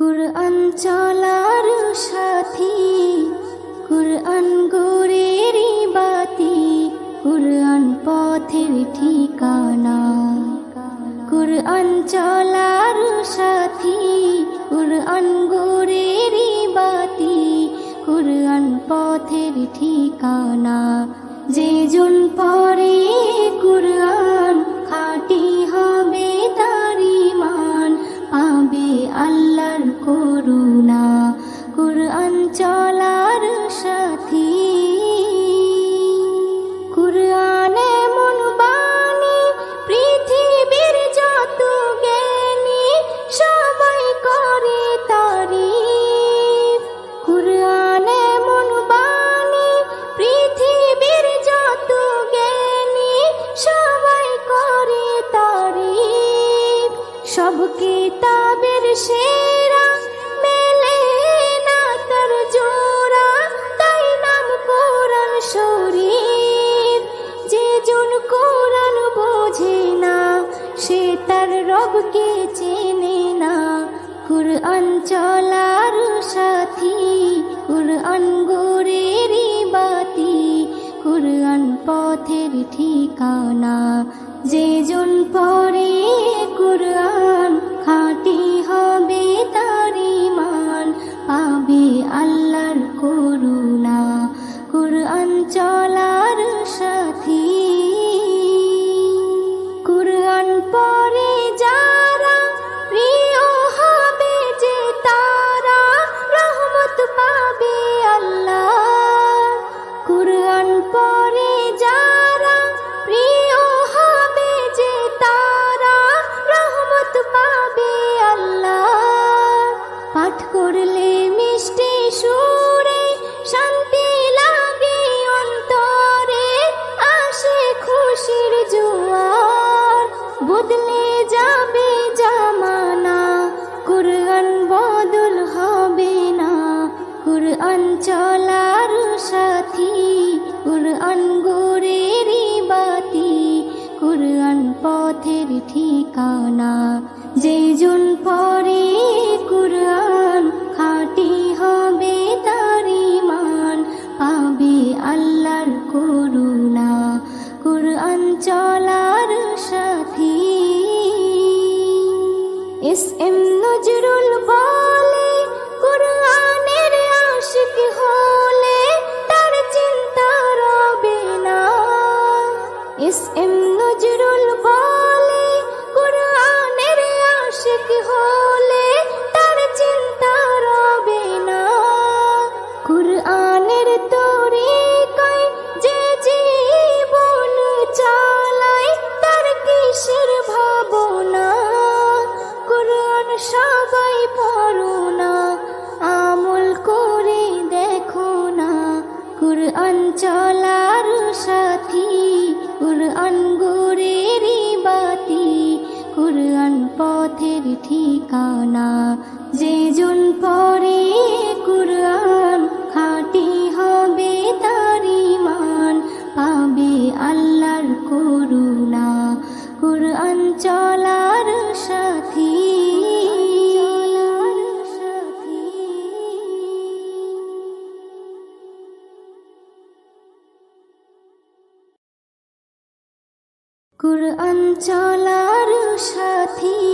কুরআন চলার সাথী, কুরআন গোরের বাতি, কুরআন পথের ঠিকানা। কুরআন চলার সাথী, কুরআন গোরের বাতি, কুরআন পথের ঠিকানা। যে জন পরে আল্লাহর করুণা কুরআন চলার সাথী যে কোরআন বোঝে না, সে তার রবকে চেনে না। চলার সাথী, কুরআন বাতি, কুরআন পথের ঠিকানা। যে জন পরে কুরআন ঠিকানা যে জন পরে কুরআন খাটি হবে তারি মান পাবে আল্লাহর করুণা, কুরআন চলার সাথী। এস এম নজরুল বলে, কুরআনের আশিক হলে তার চিন্তা রবে না। এস এম নজরুল সবাই পড়ো না, আমল করে দেখো না। কুরআন চলার সাথী, কুরআন গোরের বাতি, কুরআন পথের ঠিকানা। যে জন পরে কুরআন কুরআন চলার সাথী।